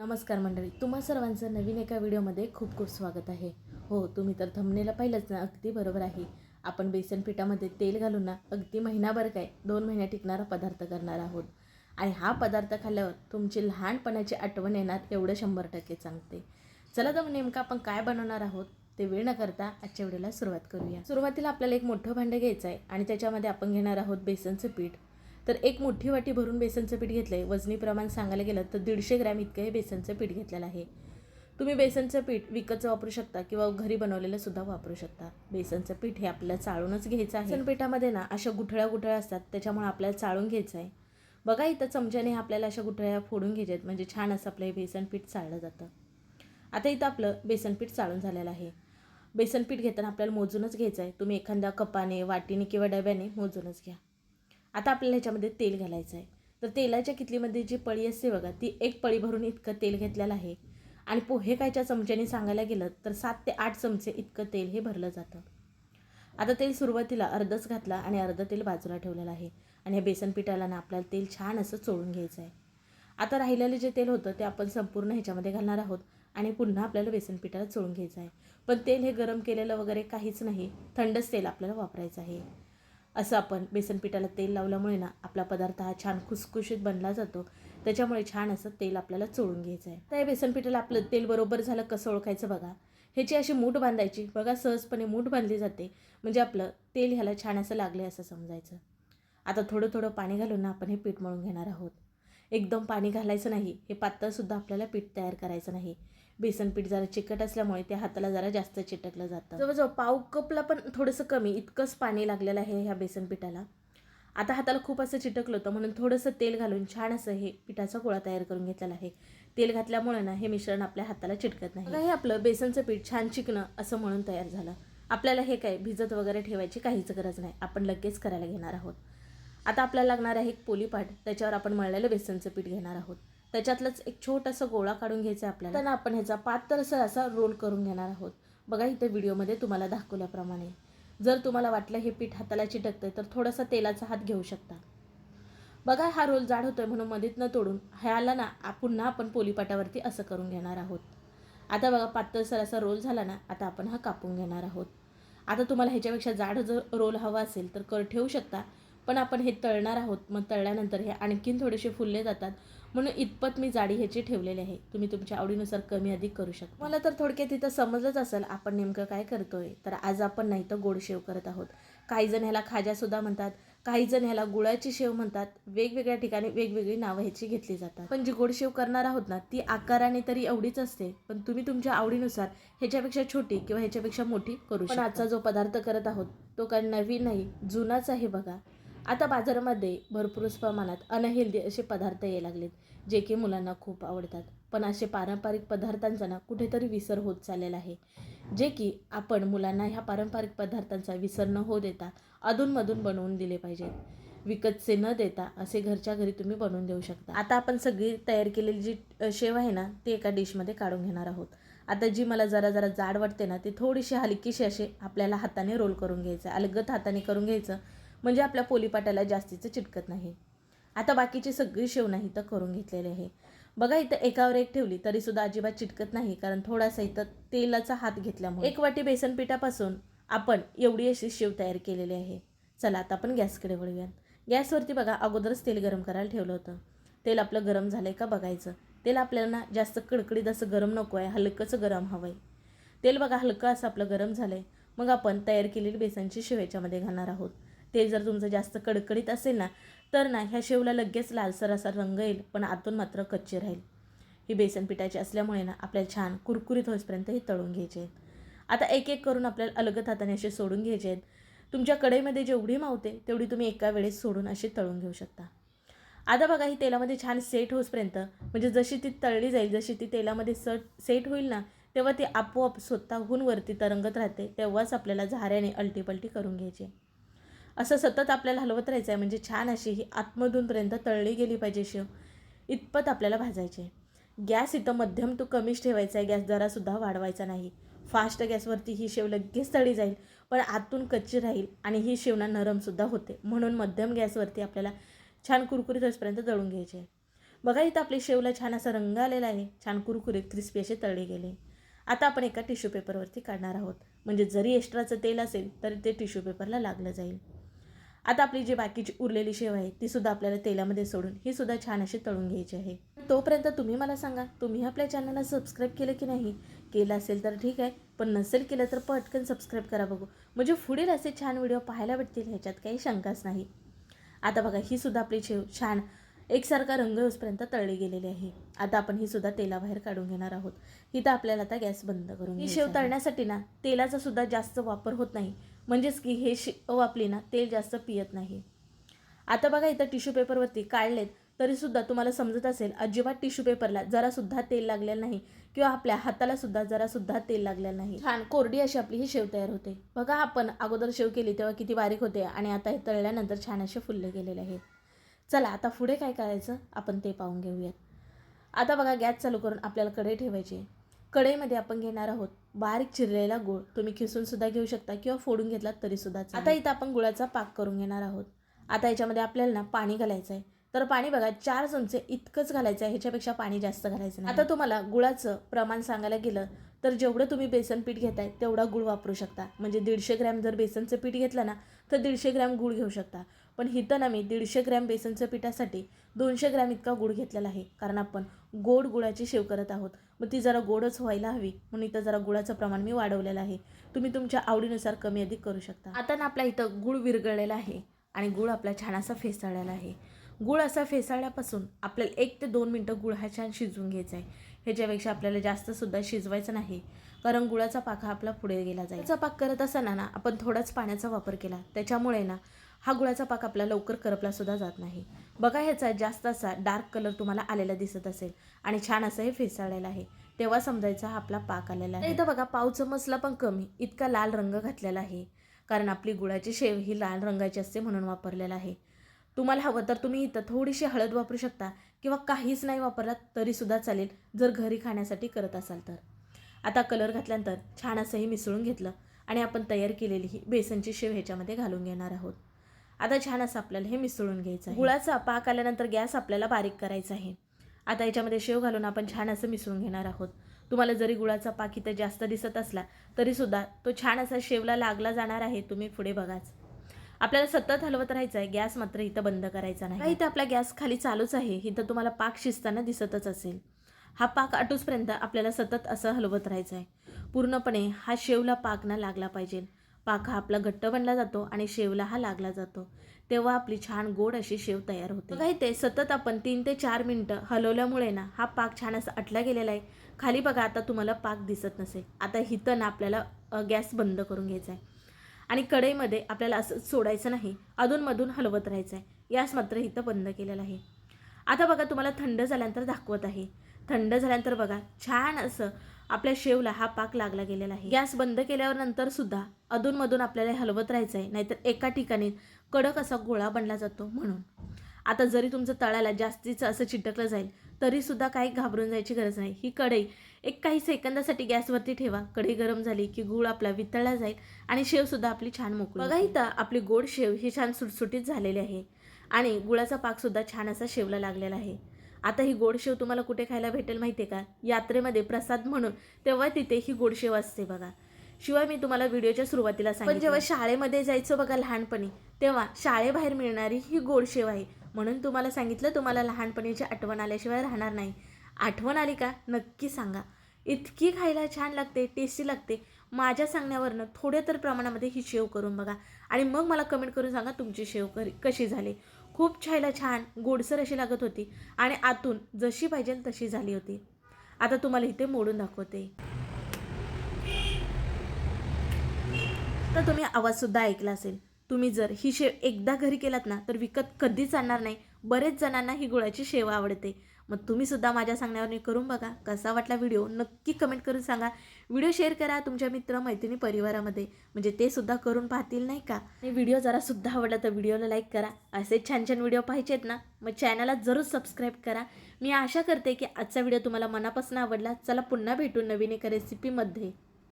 नमस्कार मंडळी तुम्हा सर्वांचं नवीन एका व्हिडिओमध्ये खूप खूप स्वागत आहे. हो तुम्ही तर थंबनेला पाहिलंच ना अगदी बरोबर आहे. आपण बेसन पिठामध्ये तेल घालून ना अगदी महिनाभर काय दोन महिन्या टिकणारा पदार्थ करणार आहोत. आणि हा पदार्थ खाल्ल्यावर तुमची लहानपणाची आठवण येणार एवढं शंभर टक्के सांगते. चला तर नेमकं आपण काय बनवणार आहोत ते वेळ न करता आजच्या व्हिडिओला सुरुवात करूया. सुरुवातीला आपल्याला एक मोठं भांडं घ्यायचं आहे आणि त्याच्यामध्ये आपण घेणार आहोत बेसनचं पीठ. तर एक मोठी वाटी भरून बेसनचं पीठ घेतलं आहे वजनी प्रमाण सांगायला गेलं तर दीडशे ग्रॅम इतकं हे बेसनचं पीठ घेतलेलं आहे. तुम्ही बेसनचं पीठ विकतचं वापरू शकता किंवा घरी बनवलेलं सुद्धा वापरू शकता. बेसनचं पीठ हे आपल्याला चाळूनच घ्यायचं आहे. बेसन पिठामध्ये ना अशा गुठळ्या गुठळ्या असतात त्याच्यामुळे आपल्याला चाळून घ्यायचं आहे. बघा इथं चमच्याने आपल्याला अशा गुठळ्या फोडून घ्यायच्या आहेत म्हणजे छान असं आपलं हे बेसन पीठ चाळलं जातं. आता इथं आपलं बेसन पीठ चाळून झालेलं आहे. बेसन पीठ घेताना आपल्याला मोजूनच घ्यायचं आहे. तुम्ही एखाद्या कपाने वाटीने किंवा डब्याने मोजूनच घ्या. आता आपल्याला ह्याच्यामध्ये तेल घालायचं आहे. तर तेलाच्या कितलीमध्ये जी पळी असते बघा ती एक पळी भरून इतकं तेल घेतलेलं आहे. आणि पोहे कायच्या चमच्याने सांगायला गेलं तर सात ते आठ चमचे इतकं तेल हे भरलं जातं. आता तेल सुरुवातीला अर्धच घातला आणि अर्धं तेल बाजूला ठेवलेलं आहे. आणि या बेसन पिठाला ना आपल्याला तेल छान असं चोळून घ्यायचं आहे. आता राहिलेलं जे तेल होतं ते आपण संपूर्ण ह्याच्यामध्ये घालणार आहोत आणि पुन्हा आपल्याला बेसन पिठाला चोळून घ्यायचं आहे. पण तेल हे गरम केलेलं वगैरे काहीच नाही. थंडच तेल आपल्याला वापरायचं आहे. असं आपण बेसन पिठाला तेल लावल्यामुळे ना आपला पदार्थ हा छान खुसखुशीत बनला जातो. त्याच्यामुळे छान असं तेल आपल्याला चोळून घ्यायचं आहे तर या बेसन पिठाला आपलं तेल बरोबर झालं कसं ओळखायचं बघा. ह्याची अशी मूठ बांधायची. बघा सहजपणे मूठ बांधली जाते. म्हणजे आपलं तेल ह्याला छान असं लागले असं समजायचं. आता थोडं थोडं पाणी घालून ना आपण हे पीठ मळून घेणार आहोत. एकदम पाणी घालायचं नाही. हे पातळसुद्धा आपल्याला पीठ तयार करायचं नाही. बेसन पीठ जरा चिकट असल्यामुळे ते हाताला जरा जास्त चिटकलं जातं. जवळजवळ पाव कपला पण थोडंसं कमी इतकंच पाणी लागलेलं आहे ह्या बेसन पिठाला. आता हाताला खूप असं चिटकलं होतं म्हणून थोडंसं तेल घालून छान असं हे पिठाचा गोळा तयार करून घेतलेला आहे. तेल घातल्यामुळे ना हे मिश्रण आपल्या हाताला चिटकत नाही. हे आपलं बेसनचं पीठ छान चिकणं असं म्हणून तयार झालं. आपल्याला हे काय भिजत वगैरे ठेवायची काहीच गरज नाही आपण लगेच करायला घेणार आहोत. आता आपल्याला लागणार आहे एक पोलीपाट त्याच्यावर आपण मळलेलं बेसनचं पीठ घेणार आहोत. त्याच्यातलंच एक छोटासा गोळा काढून घ्यायचा आपल्याला. त्यांना आपण ह्याचा पातळसर असा रोल करून घेणार आहोत. बघा इथे व्हिडिओमध्ये तुम्हाला दाखवल्याप्रमाणे. जर तुम्हाला वाटलं हे पीठ हाताला चिटकतंय तर थोडासा तेलाचा हात घेऊ शकता. बघा हा रोल जाड होतोय म्हणून मधीत न तोडून ह्याला ना पुन्हा आपण पोलीपाटावरती असं करून घेणार आहोत. आता बघा पातळसर असा रोल झाला ना आता आपण हा कापून घेणार आहोत. आता तुम्हाला ह्याच्यापेक्षा जाड जर रोल हवा असेल तर कर ठेवू शकता. पण आपण हे तळणार आहोत. मग तळल्यानंतर हे आणखीन थोडेसे फुलले जातात. म्हणून इतपत मी जाडी ह्याची ठेवलेली आहे. तुम्ही तुमच्या आवडीनुसार कमी अधिक करू शकता. मला तर थोडक्यात इथं समजलंच असेल आपण नेमकं काय करतोय? तर आज आपण नाही तर गोड शेव करत आहोत. काही जण ह्याला खाजासुद्धा म्हणतात काही जण ह्याला गुळाची शेव म्हणतात. वेगवेगळ्या ठिकाणी वेगवेगळी नावं ह्याची घेतली जातात. पण जी गोड शेव करणार आहोत ना ती आकाराने तरी एवढीच असते. पण तुम्ही तुमच्या आवडीनुसार ह्याच्यापेक्षा छोटी किंवा ह्याच्यापेक्षा मोठी करू शकता. आजचा जो पदार्थ करत आहोत तो काही नवीन नाही जुनाच आहे बघा. आता बाजारामध्ये भरपूर प्रमाणात अनहेल्दी असे पदार्थ यायला लागलेत जे की मुलांना खूप आवडतात. पण असे पारंपरिक पदार्थांचा ना कुठेतरी विसर होत चाललेला आहे. जे की आपण मुलांना ह्या पारंपरिक पदार्थांचा विसर न हो देता अधूनमधून बनवून दिले पाहिजेत. विकतचे न देता असे घरच्या घरी तुम्ही बनवून देऊ शकता. आता आपण सगळी तयार केलेली जी शेव आहे ना ती एका डिशमध्ये काढून घेणार आहोत. आता जी मला जरा जरा जाड वाटते ना ती थोडीशी हलकीशी असे आपल्याला हाताने रोल करून घ्यायचं अलगत हाताने करून घ्यायचं. म्हणजे आपल्या पोलीपाटाला जास्तीचं चिटकत नाही. आता बाकीची सगळी शेवणं इथं करून घेतलेली आहे. बघा इथं एकावर एक ठेवली तरी सुद्धा अजिबात चिटकत नाही कारण थोडासा इथं तेलाचा हात घेतल्यामुळे. एक वाटी बेसन पिठापासून आपण एवढी अशी शेव तयार केलेली आहे. चला आता आपण गॅसकडे वळूयात. गॅसवरती बघा अगोदरच तेल गरम करायला ठेवलं होतं. तेल आपलं गरम झालं आहे का बघायचं. तेल आपल्याला ना जास्त कडकडीत असं गरम नको आहे हलकंच गरम हवं आहे तेल बघा हलकं असं आपलं गरम झालं आहे मग आपण तयार केलेली बेसनची शेव याच्यामध्ये घालणार आहोत. तेल जर तुमचं जास्त कडकडीत असेल ना तर ना ह्या शेवला लगेच लालसर असा रंग येईल पण आतून मात्र कच्ची राहील. ही बेसन पिठाची असल्यामुळे ना आपल्याला छान कुरकुरीत होईपर्यंत हे तळून घ्यायचे आहेत. आता एक एक करून आपल्याला अलगत हाताने असे सोडून घ्यायचे आहेत. तुमच्या कढईमध्ये जेवढी मावते तेवढी तुम्ही एका वेळेस सोडून अशी तळून घेऊ शकता. आता बघा ही तेलामध्ये छान सेट होईपर्यंत म्हणजे जशी ती तळली जाईल जशी ती तेलामध्ये सट सेट होईल ना तेव्हा ती आपोआप स्वतःहून वरती तरंगत राहते तेव्हाच आपल्याला झाऱ्याने अलटीपलटी करून घ्यायची. असं सतत आपल्याला हलवत राहायचं आहे म्हणजे छान अशी ही आतमधूनपर्यंत तळली गेली पाहिजे शेव. इतपत आपल्याला भाजायचे गॅस इथं मध्यम तो कमीच ठेवायचा आहे गॅस जरासुद्धा वाढवायचा नाही. फास्ट गॅसवरती ही शेव लगेच तळी जाईल. पण आतून कच्ची राहील आणि ही शेवना नरमसुद्धा होते. म्हणून मध्यम गॅसवरती आपल्याला छान कुरकुरीत असपर्यंत तळून घ्यायचे आहे बघा इथं आपली शेवला छान असा रंग आलेला आहे. छान कुरकुरीत क्रिस्पी असे तळले गेले. आता आपण एका टिश्यू पेपरवरती काढणार आहोत. म्हणजे जरी एक्स्ट्राचं तेल असेल तरी ते टिश्यू पेपरला लागलं जाईल. आता आपली जी बाकीची उरलेली शेव आहे ती सुद्धा आपल्याला तेलामध्ये सोडून ही सुद्धा छान अशी तळून घ्यायची आहे. तोपर्यंत तुम्ही मला सांगा तुम्ही आपल्या चॅनलला सबस्क्राईब केलं की नाही? केलं असेल तर ठीक आहे पण नसेल केलं तर पटकन सबस्क्राईब करा बघू. म्हणजे पुढील असे छान व्हिडिओ पाहायला भेटतील ह्याच्यात काही शंकाच नाही. आता बघा ही सुद्धा आपली शेव छान एकसारखा रंग येऊसपर्यंत तळली गेलेली आहे. आता आपण ही सुद्धा तेलाबाहेर काढून घेणार आहोत. ही तर आपल्याला आता गॅस बंद करून ही शेव तळण्यासाठी ना तेलाचा सुद्धा जास्त वापर होत नाही. म्हणजेच की हे शेव आपली ना तेल जास्त पियत नाही. आता बघा इथं टिश्यू पेपरवरती काढलेत तरीसुद्धा तुम्हाला समजत असेल अजिबात टिश्यू पेपरला जरासुद्धा तेल लागलेलं नाही किंवा आपल्या हाताला सुद्धा जरासुद्धा तेल लागलेलं नाही. छान कोरडी अशी आपली ही शेव तयार होते. बघा आपण अगोदर शेव केली तेव्हा किती बारीक होते आणि आता हे तळल्यानंतर छान असे फुलले गेलेले आहेत. चला आता पुढे काय करायचं? आपण ते पाहून घेऊयात. आता बघा गॅस चालू करून आपल्याला कढई ठेवायची आहे. कढईमध्ये आपण घेणार आहोत बारीक चिरलेला गूळ. तुम्ही खिसून सुद्धा घेऊ शकता किंवा फोडून घेतलात तरी सुद्धा आता इथं आपण गुळाचा पाक करून घेणार आहोत. आता याच्यामध्ये आपल्याला ना पाणी घालायचं आहे. तर पाणी बघा चार चमचे इतकंच घालायचं आहे. ह्याच्यापेक्षा पाणी जास्त घालायचं आता तुम्हाला गुळाचं प्रमाण सांगायला गेलं तर जेवढं तुम्ही बेसन पीठ घेताय तेवढा गुळ वापरू शकता. म्हणजे दीडशे ग्रॅम जर बेसनचं पीठ घेतलं ना तर दीडशे ग्रॅम गुळ घेऊ शकता. पण हिथं ना मी दीडशे ग्रॅम बेसनच्या पिठासाठी दोनशे ग्रॅम इतका गुळ घेतलेला आहे. कारण आपण गोड गुळाची शेव करत आहोत. मग ती जरा गोडच व्हायला हवी. म्हणून इथं जरा गुळाचं प्रमाण मी वाढवलेलं आहे. तुम्ही तुमच्या आवडीनुसार कमी अधिक करू शकता. आता ना आपल्या इथं गुळ विरघळलेला आहे आणि गुळ आपला छान असा फेसाळलेला आहे. गुळ असा फेसाळल्यापासून आपल्याला एक ते दोन मिनटं गुळ हा छान शिजवून घ्यायचा आहे. ह्याच्यापेक्षा आपल्याला जास्तसुद्धा शिजवायचं नाही. कारण गुळाचा पाक हा आपला पुढे गेला जाईल. पाक करत असताना ना आपण थोडाच पाण्याचा वापर केला. त्याच्यामुळे ना हा गुळाचा पाक आपला लवकर करपला सुद्धा जात नाही. बघा ह्याचा जास्त असा डार्क कलर तुम्हाला आलेला दिसत असेल आणि छान असं हे फेसाळलेलं आहे. तेव्हा समजायचा हा आपला पाक आलेला आहे. इथं बघा पाव चमचला पण कमी इतका लाल रंग घातलेला आहे. कारण आपली गुळाची शेव ही लाल रंगाची असते म्हणून वापरलेला आहे. तुम्हाला हवं तर तुम्ही इथं थोडीशी हळद वापरू शकता किंवा काहीच नाही वापरलात तरीसुद्धा चालेल जर घरी खाण्यासाठी करत असाल तर. आता कलर घातल्यानंतर छान असंही मिसळून घेतलं आणि आपण तयार केलेली ही बेसनची शेव ह्याच्यामध्ये घालून घेणार आहोत. आता छान असं आपल्याला हे मिसळून घ्यायचं आहे. गुळाचा पाक आल्यानंतर गॅस आपल्याला बारीक करायचा आहे. आता याच्यामध्ये शेव घालून आपण छान असं मिसळून घेणार आहोत. तुम्हाला जरी गुळाचा पाक इथं जास्त दिसत असला तरीसुद्धा तो छान असा शेवला लागला जाणार आहे. तुम्ही पुढे बघाच. आपल्याला सतत हलवत राहायचं आहे गॅस मात्र इथं बंद करायचा नाही. इथं आपला गॅस खाली चालूच आहे. इथं तुम्हाला पाक शिजताना दिसतच असेल. हा पाक आटूसपर्यंत आपल्याला सतत असं हलवत राहायचं आहे पूर्णपणे हा शेवला पाक ना लागला पाहिजे. पाक हा आपला घट्ट बनला जातो आणि शेवला हा लागला जातो. तेव्हा आपली छान गोड अशी शेव तयार होते. बघा इथे सतत आपण तीन ते चार मिनटं हलवल्यामुळे ना हा पाक छान असा अटला गेलेला आहे. खाली बघा आता तुम्हाला पाक दिसत नसेल. आता हिथं ना आपल्याला गॅस बंद करून घ्यायचा आहे. आणि कढईमध्ये आपल्याला असं सोडायचं नाही. अधूनमधून हलवत राहायचं आहे. गॅस मात्र इथं बंद केलेला आहे. आता बघा तुम्हाला थंड झाल्यानंतर दाखवत आहे. थंड झाल्यानंतर बघा छान असं आपल्या शेवला हा पाक लागला गेलेला आहे. गॅस बंद केल्यावर नंतर सुद्धा अधूनमधून आपल्याला हलवत राहायचं आहे नाहीतर एका ठिकाणी कडक असा गोळा बनला जातो म्हणून. आता जरी तुमचं तळाला जास्तीचं असं चिटकलं जाईल तरीसुद्धा काही घाबरून जायची गरज नाही. ही कढई एक काही सेकंदासाठी गॅसवरती ठेवा. कढई गरम झाली की गूळ आपला वितळला जाईल आणि शेवसुद्धा आपली छान मोकळी बघा इथं आपली गोड शेव ही छान सुटसुटीत झालेली आहे आणि गुळाचा पाकसुद्धा छान असा शेवला लागलेला आहे. आता ही गोड शेव तुम्हाला कुठे खायला भेटेल माहिती आहे का? यात्रेमध्ये प्रसाद म्हणून. तेव्हा तिथे ही गोड शेव असते बघा. शिवाय मी तुम्हाला व्हिडिओच्या सुरुवातीला सांगितलं. पण जेव्हा शाळेमध्ये जायचं बघा लहानपणी तेव्हा शाळेबाहेर मिळणारी ही गोड शेव आहे. म्हणून तुम्हाला सांगितलं तुम्हाला लहानपणीची आठवण आल्याशिवाय राहणार नाही. आठवण आली का? नक्की सांगा. इतकी खायला छान लागते टेस्टी लागते. माझ्या सांगण्यावरनं थोड्या तर प्रमाणामध्ये ही शेव करून बघा. आणि मग मला कमेंट करून सांगा तुमची शेव करी कशी झाली. खूप छायला छान गोडसर अशी लागत होती आणि आतून जशी पाहिजे तशी झाली होती. आता तुम्हाला इथे मोडून दाखवते. तर तुम्ही आवाजसुद्धा ऐकला असेल. तुम्ही जर ही शेव एकदा घरी केलात ना तर विकत कधीच आणणार नाही. बरेच जणांना ही गुळाची शेव आवडते. मग तुम्हीसुद्धा माझ्या सांगण्यावर करून बघा. कसा वाटला व्हिडिओ नक्की कमेंट करून सांगा. व्हिडिओ शेअर करा तुमच्या मित्र मैत्रिणी परिवारामध्ये. म्हणजे ते सुद्धा करून पाहतील नाही का? आणि व्हिडिओ जरा सुद्धा आवडला तर व्हिडिओला लाईक करा. असे छान छान व्हिडिओ पाहिजेत ना मग चॅनलला जरूर सबस्क्राईब करा. मी आशा करते की आजचा व्हिडिओ तुम्हाला मनापासून आवडला. चला पुन्हा भेटू नवीन एका रेसिपीमध्ये